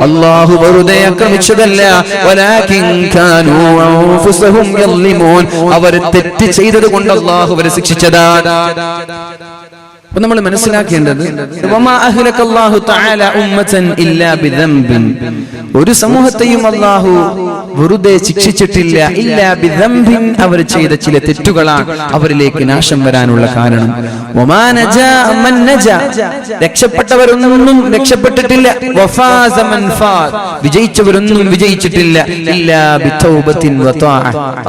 അള്ളാഹു വെറുതെ ആക്രമിച്ചതല്ല. അവർ തെറ്റ് ചെയ്തത് കൊണ്ട് അള്ളാഹു അവരെ ശിക്ഷിച്ചതാണ് അപ്പൊ നമ്മൾ മനസ്സിലാക്കേണ്ടത് ഒരു സമൂഹത്തെയും അള്ളാഹു വെറുതെ ശിക്ഷിച്ചിട്ടില്ല ഇല്ലാ ബിദംബിൻ. അവർ ചെയ്ത ചില തെറ്റുകളാണ് അവരിലേക്ക് നാശം വരാനുള്ള കാരണം. രക്ഷപ്പെട്ടവരൊന്നും രക്ഷപ്പെട്ടിട്ടില്ല. വിജയിച്ചവരൊന്നും വിജയിച്ചിട്ടില്ല.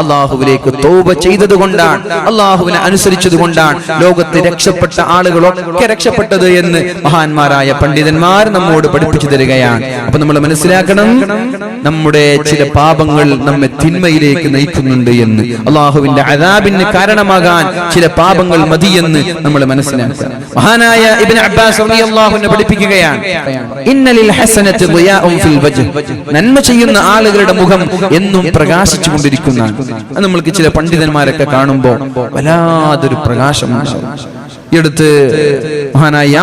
അള്ളാഹുവിലേക്ക് തൗബ ചെയ്തത് കൊണ്ടാണ് അള്ളാഹുവിനെ അനുസരിച്ചത് കൊണ്ടാണ് ലോകത്ത് രക്ഷപ്പെട്ട ആളുകളൊക്കെ രക്ഷപ്പെട്ടത് എന്ന് മഹാന്മാരായ പണ്ഡിതന്മാർ നമ്മോട് പഠിപ്പിച്ചു തരികയാണ്. അപ്പൊ നമ്മൾ മനസ്സിലാക്കണം നമ്മുടെ ചില പാപങ്ങൾ നമ്മെ തിന്മയിലേക്ക് നയിക്കുന്നുണ്ട് എന്ന്. അള്ളാഹുവിന്റെ അതാബിന് കാരണമാകാൻ ചില പാപങ്ങൾ മതിയെന്ന് നമ്മൾ മനസ്സിലാക്കുക മഹാനായ ഇബ്നു അബ്ബാസ് പഠിപ്പിക്കുകയാണ്. ഫിൽ വജ്ഹ്. നന്മ ചെയ്യുന്ന ആളുകളുടെ മുഖം എന്നും പ്രകാശിച്ചു കൊണ്ടിരിക്കുന്നതാണ് നമ്മൾക്ക് ചില പണ്ഡിതന്മാരൊക്കെ കാണുമ്പോൾ വല്ലാതൊരു പ്രകാശം ഈ അടുത്ത് മഹാനായ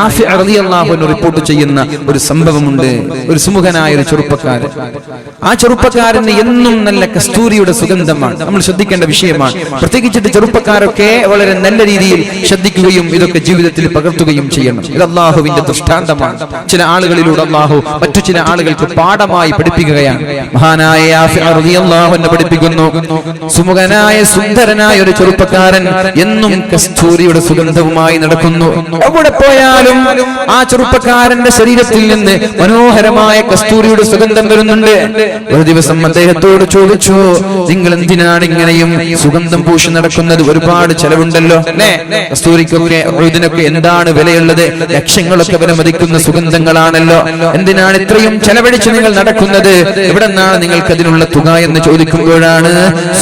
റിപ്പോർട്ട് ചെയ്യുന്ന ഒരു സംഭവമുണ്ട്. ഒരു സുമുഖനായ ഒരു ചെറുപ്പക്കാരൻ. ആ ചെറുപ്പക്കാരന് എന്നും നല്ല കസ്തൂരിയുടെ സുഗന്ധമാണ്. നമ്മൾ ശ്രദ്ധിക്കേണ്ട വിഷയമാണ്. പ്രത്യേകിച്ചിട്ട് ചെറുപ്പക്കാരൊക്കെ വളരെ നല്ല രീതിയിൽ ശ്രദ്ധിക്കുകയും ഇതൊക്കെ ജീവിതത്തിൽ പകർത്തുകയും ചെയ്യണം. ഇത് അള്ളാഹുവിന്റെ ദൃഷ്ടാന്തമാണ്. ചില ആളുകളിലൂടെ അള്ളാഹു മറ്റു ചില ആളുകൾക്ക് പാഠമായി പഠിപ്പിക്കുകയാണ്. മഹാനായ പഠിപ്പിക്കുന്നു. സുമുഖനായ സുന്ദരനായ ഒരു ചെറുപ്പക്കാരൻ എന്നും കസ്തൂരിയുടെ സുഗന്ധവുമായി നടക്കുന്നു. എവിടെ പോയാലും ആ ചെറുപ്പക്കാരന്റെ ശരീരത്തിൽ നിന്ന് മനോഹരമായ കസ്തൂരിയുടെ സുഗന്ധം വരുന്നുണ്ട്. ഒരു ദിവസം അദ്ദേഹത്തോട് ചോദിച്ചു നിങ്ങൾ എന്തിനാണ് ഇങ്ങനെയും സുഗന്ധം പൂശി നടക്കുന്നത്? ഒരുപാട് ചെലവുണ്ടല്ലോ അല്ലേ? കസ്തൂരിക്കൊക്കെ ഇതിനൊക്കെ എന്താണ് വിലയുള്ളത്? ലക്ഷങ്ങളൊക്കെ വിലമതിക്കുന്ന സുഗന്ധങ്ങളാണല്ലോ. എന്തിനാണ് ഇത്രയും ചെലവഴിച്ച് നിങ്ങൾ നടക്കുന്നത്? എവിടെ നിന്നാണ് നിങ്ങൾക്ക് അതിനുള്ള തുക എന്ന് ചോദിക്കുമ്പോഴാണ്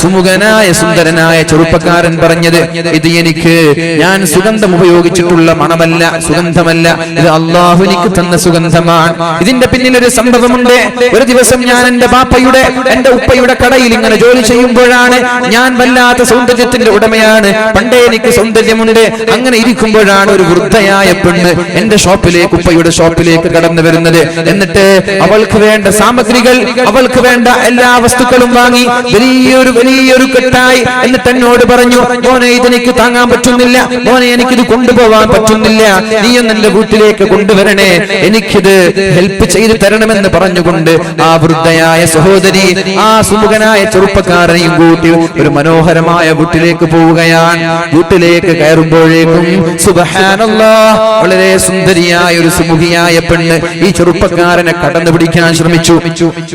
സുമുഖനായ സുന്ദരനായ ചെറുപ്പക്കാരൻ പറഞ്ഞത് ഇത് എനിക്ക് ഞാൻ സുഗന്ധം ഉപയോഗിച്ചിട്ടുള്ള മണമല്ല സുഗന്ധമല്ല. ഇത് അള്ളാഹു എനിക്ക് തന്ന സുഗന്ധമാണ്. ഇതിന്റെ പിന്നിൽ ഒരു സംഭവമുണ്ട്. ഒരു ദിവസം ഞാൻ എന്റെ പാപ്പയുടെ എന്റെ ഉപ്പയുടെ കടയിൽ ഇങ്ങനെ ജോലി ചെയ്യുമ്പോഴാണ് ഞാൻ വല്ലാത്ത സൗന്ദര്യത്തിന്റെ ഉടമയാണ്. പണ്ടേ എനിക്ക് സൗന്ദര്യമുണ്ട്. അങ്ങനെ ഇരിക്കുമ്പോഴാണ് ഒരു വൃദ്ധയായ പെണ്ണ് എന്റെ ഷോപ്പിലേക്ക് ഉപ്പയുടെ ഷോപ്പിലേക്ക് കടന്നു വരുന്നത്. എന്നിട്ട് അവൾക്ക് വേണ്ട സാമഗ്രികൾ അവൾക്ക് വേണ്ട എല്ലാ വസ്തുക്കളും വാങ്ങി വലിയൊരു വലിയൊരു കെട്ടായി. എന്നിട്ട് എന്നോട് പറഞ്ഞു മോനെ ഇതെനിക്ക് താങ്ങാൻ പറ്റുന്നില്ല. മോനെ എനിക്കിത് കൊണ്ടുപോവാൻ പറ്റുന്നില്ല. നീ ഒന്ന് എന്റെ വീട്ടിലേക്ക് കൊണ്ടുവരണേ. എനിക്കിത് ഹെൽപ്പ് ചെയ്ത് തരണമെന്ന് പറഞ്ഞുകൊണ്ട് ആ വൃദ്ധയായ സഹോദരി ആ സുമുഖനായ ചെറുപ്പക്കാരനെയും കൂട്ടി ഒരു മനോഹരമായ വീട്ടിലേക്ക് പോവുകയാണ്. വീട്ടിലേക്ക് കയറുമ്പോഴേക്കും സുബഹാനല്ലാ വളരെ സുന്ദരിയായ ഒരു സുമുഖിയായ പെണ്ണ് ഈ ചെറുപ്പക്കാരനെ കടന്നു പിടിക്കാൻ ശ്രമിച്ചു.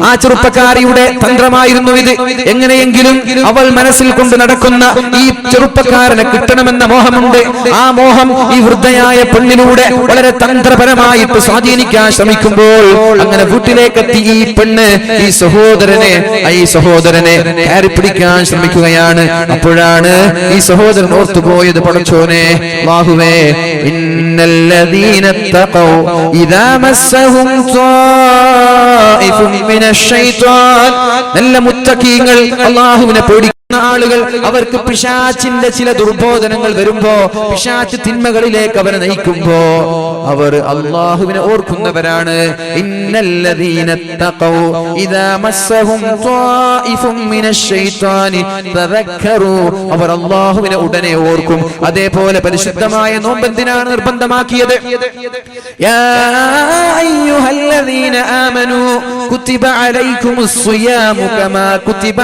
ആ ചെറുപ്പക്കാരിയുടെ തന്ത്രമായിരുന്നു ഇത്. എങ്ങനെയെങ്കിലും അവൾ മനസ്സിൽ കൊണ്ട് നടക്കുന്ന ഈ ചെറുപ്പക്കാരനെ കിട്ടണമെന്ന മോഹമുണ്ട്. ആ മോഹം ഈ വൃദ്ധയായ പെണ്ണിലൂടെ വളരെ തന്ത്രപരമായിട്ട് സ്വാധീനിക്കാൻ ശ്രമിക്കുമ്പോൾ അങ്ങനെ വീട്ടിലേക്കെത്തി ഈ പെണ്ണ് ഈ സഹോദരനെ ഈ സഹോദരനെ കയറി പിടിക്കാൻ ശ്രമിക്കുകയാണ്. അപ്പോഴാണ് ഈ സഹോദരൻ ഓർത്തുപോയത് പടച്ചോനെ ബാഹുവേ നല്ല മുത്തക്കീങ്ങൾ അള്ളാഹുവിനെ പേടിക്കുന്ന ആളുകൾ അവർക്ക് പിശാച്ചിന്റെ ചില ദുർബോധനങ്ങൾ വരുമ്പോ പിശാച്ച് തിന്മകളിലേക്ക് അവരെ നയിക്കുമ്പോ അവർ അള്ളാഹുവിനെ ഓർക്കുന്നവരാണ്. അവർ അള്ളാഹുവിനെ ഉടനെ ഓർക്കും. അതേപോലെ പരിശുദ്ധമായ നോമ്പെന്തിനാണ് നിർബന്ധമാക്കിയത്? സിയാമു കമാ കുതിബ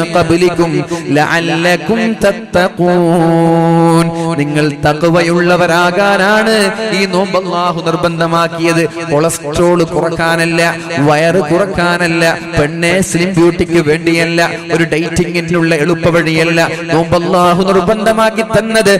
അലല്ലദീന لعلكم تتقون നിങ്ങൾ തഖ്വയുള്ളവരാകാനാണ് ഈ നോമ്പ് അള്ളാഹു നിർബന്ധമാക്കിയത്. കൊളസ്ട്രോൾ കുറക്കാനല്ല വയറ് കുറക്കാനല്ല പെണ്ണെ സ്ലിം ബ്യൂട്ടിക്ക് വേണ്ടിയല്ല ഒരു ഡേറ്റിംഗിനുള്ള എളുപ്പ വഴിയല്ല നോമ്പ് അള്ളാഹു നിർബന്ധമാക്കി തന്നത്.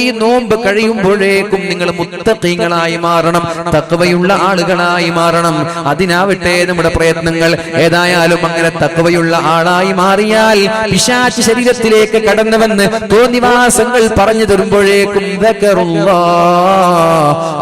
ഈ നോമ്പ് കഴിയുമ്പോഴേക്കും നിങ്ങൾ മുത്തഖീങ്ങളായി മാറണം തക്കവയുള്ള ആളുകളായി മാറണം. അതിനാവട്ടെ നമ്മുടെ പ്രയത്നങ്ങൾ. ഏതായാലും അങ്ങനെ തക്കവയുള്ള ആളായി മാറിയാൽ പിശാച്ച് ശരീരത്തിലേക്ക് കടന്നുവെന്ന് തോന്നിവാസങ്ങൾ പറഞ്ഞു തരുമ്പോഴേക്കും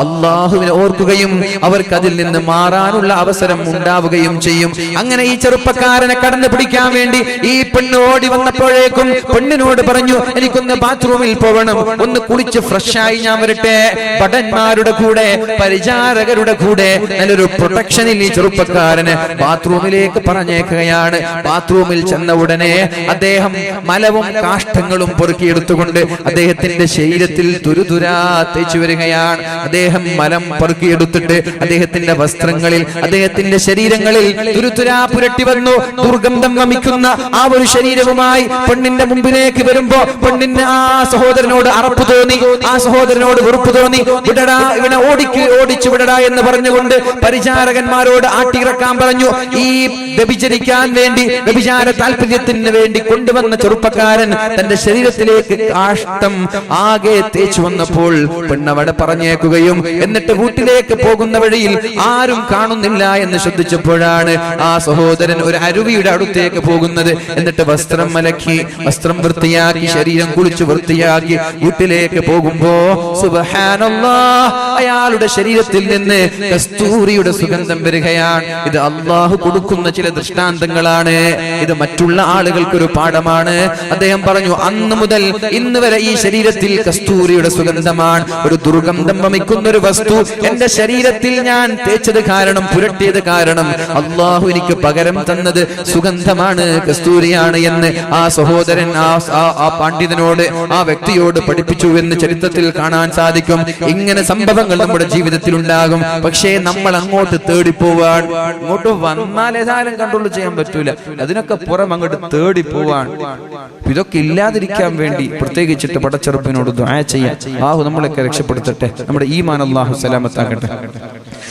അള്ളാഹുവിനെ ഓർക്കുകയും അവർക്ക് അതിൽ നിന്ന് മാറാനുള്ള അവസരം ഉണ്ടാവുകയും ചെയ്യും. അങ്ങനെ ഈ ചെറുപ്പക്കാരനെ കടന്നു പിടിക്കാൻ വേണ്ടി ഈ പെണ്ണ് ഓടി വന്നപ്പോഴേക്കും പെണ്ണിനോട് പറഞ്ഞു എനിക്കൊന്ന് ബാത്റൂമിൽ പോകണം ഒന്ന് കുളിച്ച് ഫ്രഷായി ഞാൻ വരട്ടെ. ഭടന്മാരുടെ കൂടെ പരിചാരകരുടെ കൂടെ നല്ലൊരു പ്രൊട്ടക്ഷനിൽ ഈ ചെറുപ്പക്കാരന് ബാത്റൂമിലേക്ക് പറഞ്ഞേക്കുകയാണ് ബാത്റൂമിൽ ചെന്ന ഉടനെ അദ്ദേഹം മലവും കാഷ്ടങ്ങളും പൊറുക്കിയെടുത്തുകൊണ്ട് അദ്ദേഹത്തിന്റെ ശരീരത്തിൽ തുരുതുരാ തേച്ചു വരികയാണ്. അദ്ദേഹം മലം പൊറുക്കിയെടുത്തിട്ട് അദ്ദേഹത്തിന്റെ വസ്ത്രങ്ങളിൽ അദ്ദേഹത്തിന്റെ ശരീരങ്ങളിൽ തുരുതുരാ പുരട്ടി വന്നു. ദുർഗന്ധം വമിക്കുന്ന ആ ഒരു ശരീരവുമായി പെണ്ണിന്റെ മുമ്പിലേക്ക് വരുമ്പോ പെണ്ണിന്റെ ആ സഹോദരനോട് അറപ്പ് തോന്നി. ആ സഹോദരനോട് വെറുപ്പ് തോന്നി. വിടടാ ഇവനെ ഓടിക്ക് ഓടിച്ചു വിടടാ എന്ന് പറഞ്ഞുകൊണ്ട് പരിചാരകന്മാരോട് ആട്ടിയിറക്കാൻ പറഞ്ഞു. ഈ വ്യഭിചരിക്കാൻ വേണ്ടി വ്യഭിചാര താല്പര്യത്തിന് വേണ്ടി കൊണ്ടുവന്ന ചെറുപ്പക്കാരൻ തന്റെ ശരീരത്തിലേക്ക് കാഷ്ടം ആകെ തേച്ചു വന്നപ്പോൾ പെണ്ണവടെ പറഞ്ഞേക്കുകയും എന്നിട്ട് വീട്ടിലേക്ക് പോകുന്ന വഴിയിൽ ആരും കാണുന്നില്ല എന്ന് ശ്രദ്ധിച്ചപ്പോഴാണ് ആ സഹോദരൻ ഒരു അരുവിയുടെ അടുത്തേക്ക് പോകുന്നത്. എന്നിട്ട് വസ്ത്രം മലക്കി വസ്ത്രം വൃത്തിയാക്കി ശരീരം കുളിച്ച് വൃത്തിയാക്കി വീട്ടിലേക്ക് പോകുമ്പോ അയാളുടെ ശരീരത്തിൽ നിന്ന് കസ്തൂരിയുടെ സുഗന്ധം വരികയാണ്. ഇത് അള്ളാഹു കൊടുക്കുന്ന ചില ദൃഷ്ടാന്തങ്ങളാണ്. ഇത് മറ്റുള്ള ആളുകൾക്കൊരു പാഠമാണ്. അദ്ദേഹം പറഞ്ഞു അന്ന് മുതൽ ഇന്ന് വരെ ഈ ശരീരത്തിൽ കസ്തൂരിയുടെ സുഗന്ധമാണ്. ഒരു ദുർഗന്ധം വമിക്കുന്ന ഒരു വസ്തു എന്റെ ശരീരത്തിൽ ഞാൻ തേച്ചത് കാരണം പുരട്ടിയത് കാരണം. അള്ളാഹു എനിക്ക് പകരം തന്നത് സുഗന്ധമാണ് കസ്തൂരിയാണ് എന്ന് ആ സഹോദരൻ ആ പണ്ഡിതനോട് ആ വ്യക്തിയോട് പഠിപ്പിച്ചു എന്ന് ചരിത്രത്തിൽ കാണാൻ സാധിക്കും. ഇങ്ങനെ സംഭവങ്ങൾ നമ്മുടെ ജീവിതത്തിൽ ഉണ്ടാകും പക്ഷേ നമ്മൾ അങ്ങോട്ട് തേടിപ്പോവാൻ അങ്ങോട്ട് വന്നാൽ ഏതായാലും കൺട്രോൾ ചെയ്യാൻ പറ്റൂല. അതിനൊക്കെ പുറം അങ്ങോട്ട് തേടി പോവാൻ ഇതൊക്കെ ഇല്ലാതിരിക്കാൻ വേണ്ടി പ്രത്യേകിച്ചിട്ട് പടച്ചെറുപ്പിനോട് ദ്വായ ചെയ്യാൻ ആഹു നമ്മളൊക്കെ രക്ഷപ്പെടുത്തട്ടെ. നമ്മുടെ ഈ മാൻ അള്ളാഹു സലാമത്താക്കട്ടെ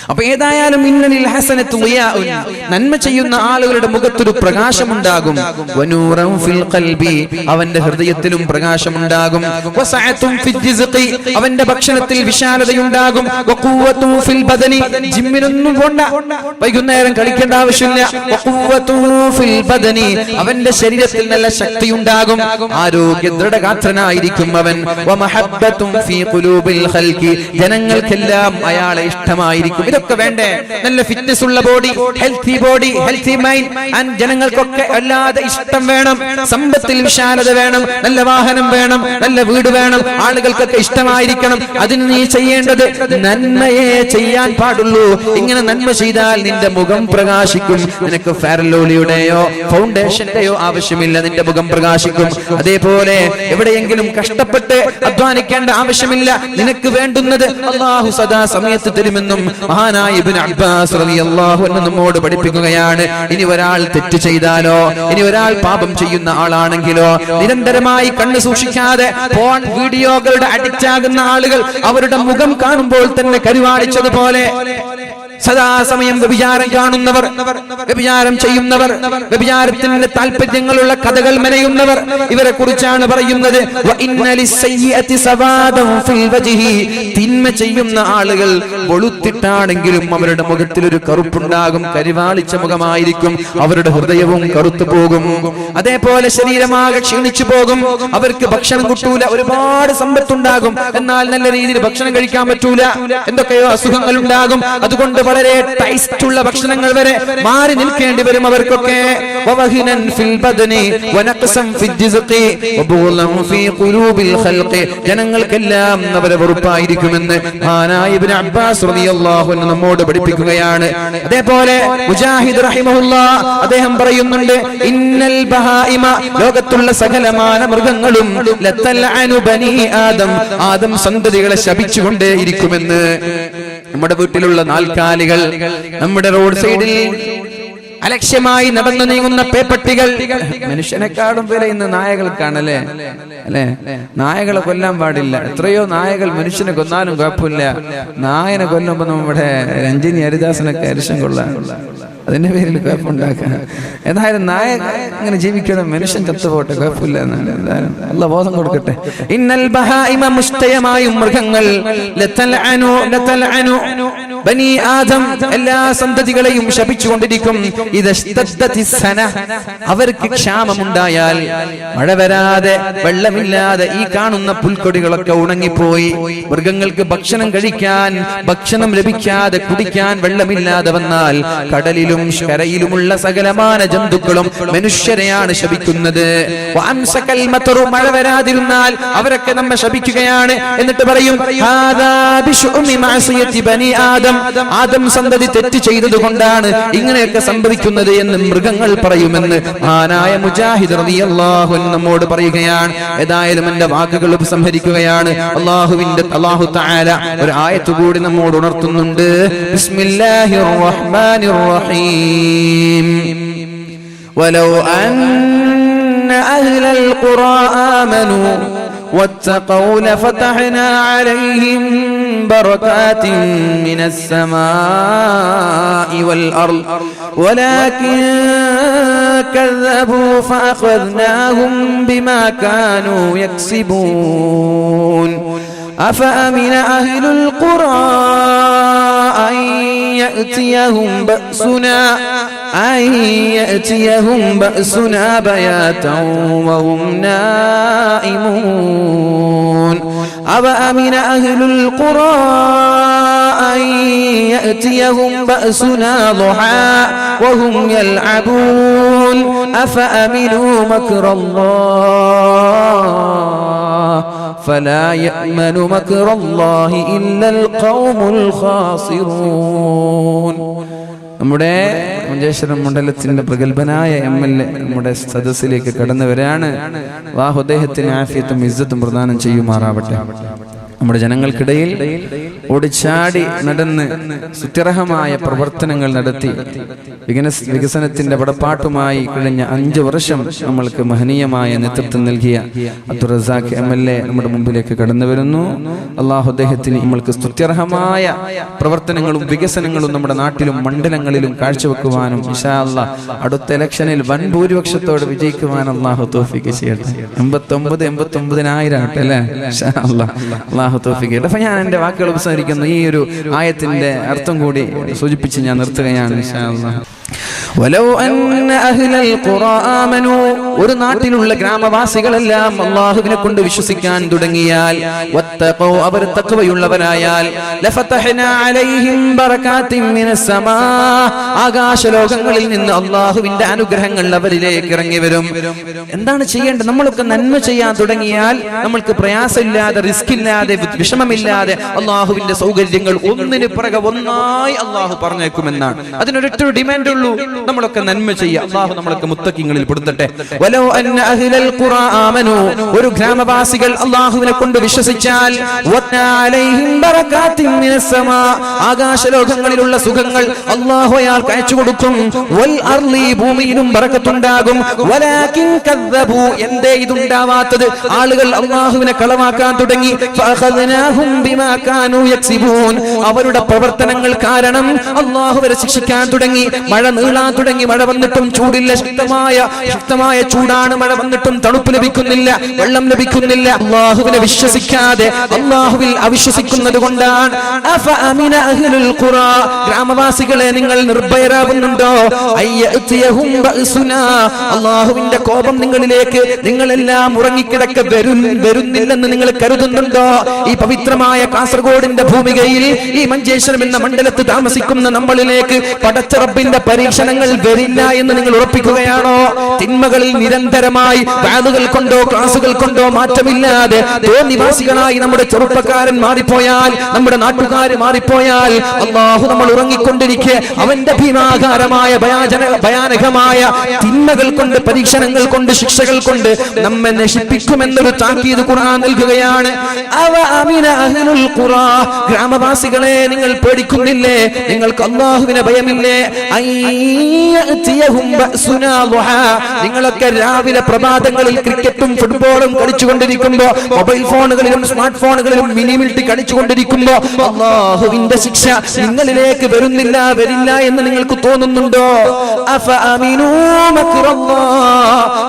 അപ്പൊ ഏതായാലും ഇന്നലിൽ ഹസനത്തു ളിയാഉൻ. നന്മ ചെയ്യുന്ന ആളുകളുടെ മുഖത്തൊരു പ്രകാശമുണ്ടാകും. അവന്റെ ഹൃദയത്തിലും പ്രകാശമുണ്ടാകും. അവന്റെ ഭക്ഷണത്തിൽ വിശാലതയുണ്ടാകും. ജിമ്മിനൊന്നും പോണ്ട വൈകുന്നേരം കളിക്കേണ്ട ആവശ്യമില്ല. അവന്റെ ശരീരത്തിൽ നല്ല ശക്തിയുണ്ടാകും ആരോഗ്യ ദൃഢഗാത്രനായിരിക്കും അവൻ. ജനങ്ങൾക്കെല്ലാം അയാളെ ഇഷ്ടമായിരിക്കും ഇതൊക്കെ വേണ്ടേ? നല്ല ഫിറ്റ്നസ് ഉള്ള body healthy body healthy mind ജനങ്ങൾക്കൊക്കെ അല്ലാതെ ഇഷ്ടം വേണം സമ്പത്തിൽ വിശാലത വേണം നല്ല വാഹനം വേണം നല്ല വീട് വേണം ആളുകൾക്കൊക്കെ ഇഷ്ടമായിരിക്കണം. അതിന് നീ ചെയ്യേണ്ടത് നന്മയെ ചെയ്യാൻ പാടുള്ളൂ. ഇങ്ങനെ നന്മ ചെയ്താൽ നിന്റെ മുഖം പ്രകാശിക്കും. നിനക്ക് ഫെയർലോലിയുടെയോ ഫൗണ്ടേഷന്റെയോ ആവശ്യമില്ല. നിന്റെ മുഖം പ്രകാശിക്കും. അതേപോലെ എവിടെയെങ്കിലും കഷ്ടപ്പെട്ട് അധ്വാനിക്കേണ്ട ആവശ്യമില്ല. നിനക്ക് വേണ്ടുന്നത് അള്ളാഹു സദാ സമയത്ത് തരുമെന്നും മഹാനായ ഇബിൻ അബ്ബാസ് റളിയല്ലാഹു അൻഹു നമ്മോട് പഠിപ്പിക്കുകയാണ്. ഇനി ഒരാൾ തെറ്റ് ചെയ്താലോ? ഇനി ഒരാൾ പാപം ചെയ്യുന്ന ആളാണെങ്കിലോ? നിരന്തരമായി കണ്ണു സൂക്ഷിക്കാതെ ഫോൺ വീഡിയോകളുടെ അഡിക്റ്റ് ആകുന്ന ആളുകൾ അവരുടെ മുഖം കാണുമ്പോൾ തന്നെ കരുവാടിച്ചതുപോലെ സദാസമയം വ്യഭിചാരം കാണുന്നവർ വ്യഭിചാരം ചെയ്യുന്നവർ വ്യഭിചാരത്തിന്റെ താല്പര്യങ്ങളുള്ള കഥകൾ മെനയുന്നവർ ഇവരെ കുറിച്ചാണ് പറയുന്നത്. തിന്മ ചെയ്യുന്ന ആളുകൾ വെളുത്തിട്ടാണെങ്കിലും അവരുടെ മുഖത്തിൽ ഒരു കറുപ്പുണ്ടാകും കരിവാളിച്ച മുഖമായിരിക്കും അവരുടെ ഹൃദയവും കറുത്തു പോകും. അതേപോലെ ശരീരമാകെ ക്ഷീണിച്ചു പോകും അവർക്ക് ഭക്ഷണം കിട്ടൂല ഒരുപാട് സമ്പത്തുണ്ടാകും. എന്നാൽ നല്ല രീതിയിൽ ഭക്ഷണം കഴിക്കാൻ പറ്റൂല എന്തൊക്കെയോ അസുഖങ്ങൾ ഉണ്ടാകും അതുകൊണ്ട് വളരെ ടൈസ്റ്റ് ഉള്ള ഭക്ഷണങ്ങൾ വരെ മാറി നിൽക്കേണ്ടി വരും അവർക്കൊക്കെ. ജനങ്ങൾക്കെല്ലാം അവരെ വെറുപ്പായിരിക്കുമെന്ന് അബ്ബാസ് നമ്മോട് പഠിപ്പിക്കുകയാണ്. അതേപോലെ മുജാഹിദ് അദ്ദേഹം പറയുന്നുണ്ട് ഇന്നൽ ബഹായിമ ലോകത്തുള്ള സകലമാന മൃഗങ്ങളും ആദം. ആദം സന്തതികളെ ശപിച്ചുകൊണ്ടേ ഇരിക്കുമെന്ന് നമ്മുടെ വീട്ടിലുള്ള നാൽക്കാലികൾ നമ്മുടെ റോഡ് സൈഡിൽ അലക്ഷ്യമായി നടന്നു നീങ്ങുന്ന പേപ്പട്ടികൾ. മനുഷ്യനെക്കാളും വില ഇന്ന് നായകൾക്കാണല്ലേ? അല്ലേ? നായകളെ കൊല്ലാൻ പാടില്ല. എത്രയോ നായകൾ മനുഷ്യനെ കൊന്നാലും കുഴപ്പമില്ല. നായനെ കൊല്ലുമ്പോ നമ്മുടെ രഞ്ജിനി ഹരിദാസനൊക്കെ അരിശം കൊള്ളാം. അതിന്റെ പേരിൽ കുഴപ്പമുണ്ടാക്കാൻ എന്തായാലും നായ അങ്ങനെ ജീവിക്കണം മനുഷ്യൻ ചത്തുപോട്ടെ കുഴപ്പമില്ല നല്ല ബോധം കൊടുക്കട്ടെ. ഇന്നൽ ബഹായിമ മുഷ്ടയമായും മൃഗങ്ങൾ. ലതൽഅനു ലതൽഅനു ബനി ആദം എല്ലാ സന്തതികളെയും ശപിച്ചുകൊണ്ടിരിക്കും. ഇത്. അവർക്ക് ക്ഷാമമുണ്ടായാൽ മഴ വരാതെ വെള്ളമില്ലാതെ ഈ കാണുന്ന പുൽക്കൊടികളൊക്കെ ഉണങ്ങിപ്പോയി. മൃഗങ്ങൾക്ക് ഭക്ഷണം കഴിക്കാൻ ഭക്ഷണം ലഭിക്കാതെ കുടിക്കാൻ വെള്ളമില്ലാതെ വന്നാൽ കടലിലും കരയിലുമുള്ള സകലമാന ജന്തുക്കളും മനുഷ്യരെയാണ് ശപിക്കുന്നത്. മഴ വരാതിരുന്നാൽ അവരൊക്കെ നമ്മെ ശപിക്കുകയാണ്. എന്നിട്ട് പറയും ബനി ആദം ആദം സന്തതി തെറ്റ് ചെയ്തത് കൊണ്ടാണ് ഇങ്ങനെയൊക്കെ സംഭവിക്കുന്നത് എന്ന് മൃഗങ്ങൾ പറയുമെന്ന് മഹാനായ മുജാഹിദ് റളിയല്ലാഹു അൻഹു നമ്മോട് പറയുകയാണ് ഏതായാലും എന്റെ വാക്കുകൾ ഉപസംഹരിക്കുകയാണ് അള്ളാഹുവിന്റെ അള്ളാഹു തആല ഒരു ആയത്ത് കൂടി നമ്മോട് ഉണർത്തുന്നുണ്ട് ബിസ്മില്ലാഹിർ റഹ്മാനിർ റഹീം ولو أن أهل القرى آمنوا واتقوا لفتحنا عليهم بركات من السماء والأرض. ولكن كذبوا فأخذناهم بما كانوا يكسبون. أفأمن أهل القرى أن يأتيهم بأسنا أن يأتيهم بأسنا بياتا وهم نائمون. أفأمن أهل القرى أن يأتيهم بأسنا ضحى وهم يلعبون أفأمنوا مكر الله فلا يأمن مكر الله إلا القوم الخاسرون നമ്മുടെ മഞ്ചേശ്വരം മണ്ഡലത്തിന്റെ പ്രഗത്ഭനായ എം എൽ എ നമ്മുടെ സദസ്സിലേക്ക് കടന്നു വരാണ് വാഹുദ്ദേഹത്തിന് ആഫിയത്തും ഇസ്സത്തും പ്രദാനം ചെയ്യുമാറാവട്ടെ. നമ്മുടെ ജനങ്ങൾക്കിടയിൽ ഓടിച്ചാടി നടന്ന് സുത്യർഹമായ പ്രവർത്തനങ്ങൾ നടത്തി. വികനസ് വികസനത്തിന്റെ വടപ്പാട്ടുമായി കഴിഞ്ഞ അഞ്ചു വർഷം നമ്മൾക്ക് മഹനീയമായ നേതൃത്വം നൽകിയ Abdul Razak M L A നമ്മുടെ മുമ്പിലേക്ക് കടന്നു വരുന്നു. അള്ളാഹു അദ്ദേഹത്തിന് നമ്മൾക്ക് സ്തുത്യർഹമായ പ്രവർത്തനങ്ങളും വികസനങ്ങളും നമ്മുടെ നാട്ടിലും മണ്ഡലങ്ങളിലും കാഴ്ചവെക്കുവാനും അല്ലാ അടുത്ത ഇലക്ഷനിൽ വൻ ഭൂരിപക്ഷത്തോടെ വിജയിക്കുവാനും അള്ളാഹു തോഫിക്ക് ചെയ്യട്ടെ. എൺപത്തി ഒമ്പത് എൺപത്തി ഒമ്പതിനായിരം ആട്ടെ അല്ലേ. അള്ളാഹു തോഫിക്ക് ഞാൻ എന്റെ വാക്കുകൾ ഉപസരിക്കുന്ന ഈ ഒരു ആയത്തിന്റെ അർത്ഥം കൂടി സൂചിപ്പിച്ച് ഞാൻ നിർത്തുകയാണ് ഒരു നാട്ടിലുള്ള ഗ്രാമവാസികളെല്ലാം അള്ളാഹുവിനെ കൊണ്ട് വിശ്വസിക്കാൻ തുടങ്ങിയാൽ അവർ സമാ. ആകാശലോകങ്ങളിൽ നിന്ന് അള്ളാഹുവിന്റെ അനുഗ്രഹങ്ങൾ അവരിലേക്ക് ഇറങ്ങി വരും. എന്താണ് ചെയ്യേണ്ടത്? നമ്മളൊക്കെ നന്മ ചെയ്യാൻ തുടങ്ങിയാൽ നമ്മൾക്ക് പ്രയാസമില്ലാതെ റിസ്ക് ഇല്ലാതെ വിഷമമില്ലാതെ അള്ളാഹുവിന്റെ സൗകര്യങ്ങൾ ഒന്നിന് പിറകെ ഒന്നായി അള്ളാഹു പറഞ്ഞേക്കുമെന്നാണ്. അതിനൊരൊറ്റ ഡിമാൻഡ് ഉള്ളൂ. നമ്മളൊക്കെ നന്മ ചെയ്യുക അള്ളാഹു നമ്മളൊക്കെ മുത്തക്കിങ്ങളിൽ പെടുത്തട്ടെ. വലോ അന്ന അഹ്ലൽ ഖുറാ ആമനു. ഒരു ഗ്രാമവാസികൾ അള്ളാഹുവിനെ കൊണ്ട് വിശ്വസിച്ചാൽ അലൈഹിം ബറകാത്തിൻ മിനസ് സമാ. ആകാശലോകങ്ങളിലുള്ള സുഖങ്ങൾ അള്ളാഹു അയാൾക്ക് അയച്ചു കൊടുക്കും. വൽ അർളി ഭൂമിയിലും ബറക്കത്തുണ്ടാകും. വലാകിൻ കദ്ദബു. എന്തേ ഇതുണ്ടാവാത്തത്? ആളുകൾ അള്ളാഹുവിനെ കളവാക്കാൻ തുടങ്ങി. ഫഅഖദ്നാഹും ബിമാ കാനൂ യക്സിബൂൻ. അവരുടെ പ്രവർത്തനങ്ങൾ കാരണം അള്ളാഹു വരെ ശിക്ഷിക്കാൻ തുടങ്ങി. മഴ നീളാൻ തുടങ്ങി മഴ വന്നിട്ടും ചൂടില്ല. ശക്തമായ ശക്തമായ ചൂടാണ് മഴ വന്നിട്ടും തണുപ്പ് ലഭിക്കുന്നില്ല വെള്ളം ലഭിക്കുന്നില്ല. അള്ളാഹുവിനെ വിശ്വസിക്കാതെ അള്ളാഹുവിൽ അവിശ്വസിക്കുന്നത് കൊണ്ടാണ്. ഗ്രാമവാസികളെ നിങ്ങൾ നിർഭയരാകുന്നുണ്ടോ? അള്ളാഹുവിന്റെ കോപം നിങ്ങളിലേക്ക് നിങ്ങളെല്ലാം ഉറങ്ങിക്കിടക്ക വരും വരുന്നില്ലെന്ന് നിങ്ങൾ കരുതുന്നുണ്ടോ? ഈ പവിത്രമായ കാസർഗോഡിന്റെ ഭൂമികയിൽ ഈ മഞ്ചേശ്വരം എന്ന മണ്ഡലത്ത് താമസിക്കുന്ന നമ്മളിലേക്ക് പടച്ചറപ്പിന്റെ പരീക്ഷണങ്ങൾ വരില്ല എന്ന് നിങ്ങൾ ഉറപ്പിക്കുകയാണോ? തിന്മകളിൽ നിരന്തരമായി വാദുകൾ കൊണ്ടോ ക്ലാസുകൾ കൊണ്ടോ മാറ്റമില്ലാതെ നിവാസികളായി നമ്മുടെ ചെറുപ്പക്കാരൻ മാറിപ്പോയാൽ നമ്മുടെ നാട്ടുകാർ മാറിപ്പോയാൽ അള്ളാഹു നമ്മൾ ഉറങ്ങിക്കൊണ്ടിരിക്കെ അവന്റെ ഭീമാകാരമായ ഭയാനകമായ തിന്മകൾ കൊണ്ട് പരീക്ഷണങ്ങൾ കൊണ്ട് ശിക്ഷകൾ കൊണ്ട് നമ്മെ നശിപ്പിക്കുമെന്നൊരു താക്കീത് ഖുർആൻ നൽകുകയാണ്. അവ ഖുറാ. ഗ്രാമവാസികളെ നിങ്ങൾ പേടിക്കുന്നില്ലേ? നിങ്ങൾക്ക് അള്ളാഹുവിനെ ഭയമില്ലേ? ളുഹാ. നിങ്ങളൊക്കെ രാവിലെ പ്രഭാതങ്ങളിൽ ക്രിക്കറ്റും ഫുട്ബോളും കളിച്ചുകൊണ്ടിരിക്കുമ്പോ മൊബൈൽ ഫോണുകളിലും സ്മാർട്ട് ഫോണുകളിലും മിനി മിൽട്ടി കളിച്ചുകൊണ്ടിരിക്കുമ്പോ അള്ളാഹുവിന്റെ ശിക്ഷ നിങ്ങളിലേക്ക് വരുന്നില്ല വരില്ല എന്ന് നിങ്ങൾക്ക് തോന്നുന്നുണ്ടോ.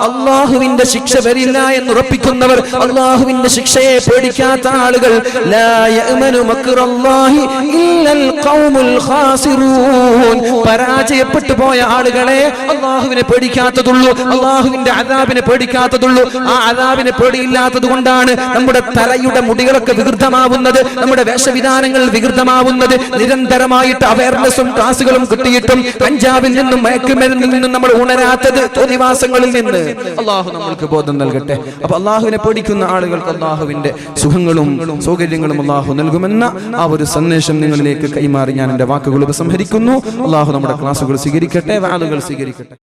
അള്ളാഹുവിന്റെ ശിക്ഷ വരില്ല എന്ന് ഉറപ്പിക്കുന്നവർ അള്ളാഹുവിന്റെ ശിക്ഷയെ പേടിക്കാത്ത ആളുകൾ. ലാ പരാജയപ്പെട്ടു പോയ ആളുകളെ അള്ളാഹുവിനെ പേടിക്കാത്തതുള്ളൂ. അള്ളാഹുവിന്റെ അതാബിനെ പേടിക്കാത്തതുള്ളൂ. ആ അതാബിനെ പേടിയില്ലാത്തത് കൊണ്ടാണ് നമ്മുടെ തലയുടെ മുടികളൊക്കെ വികൃതമാവുന്നത് നമ്മുടെ വേഷവിധാനങ്ങൾ വികൃതമാവുന്നത്. നിരന്തരമായിട്ട് അവയർനെസ്സും ക്ലാസുകളും കിട്ടിയിട്ടും പഞ്ചാബിൽ നിന്നും മയക്കുമരുന്നിൽ നിന്നും നമ്മൾ ഉണരാത്തത് തോന്നിവാസങ്ങളിൽ നിന്ന്. അള്ളാഹു നമ്മൾക്ക് ബോധം നൽകട്ടെ. അപ്പൊ അള്ളാഹുവിനെ പേടിക്കുന്ന ആളുകൾക്ക് അള്ളാഹുവിന്റെ സുഖങ്ങളും സൗകര്യങ്ങളും അള്ളാഹു നൽകുമെന്ന ആ ഒരു സന്ദേശം നിങ്ങളിലേക്ക് കൈമാറി ഞാൻ എന്റെ വാക്കുകൾ ഉപസംഹരിക്കുന്നു. അള്ളാഹു നമ്മുടെ ക്ലാസ്സുകൾ സ്വീകരിക്കട്ടെ? വാളുകൾ സ്വീകരിക്കട്ടെ?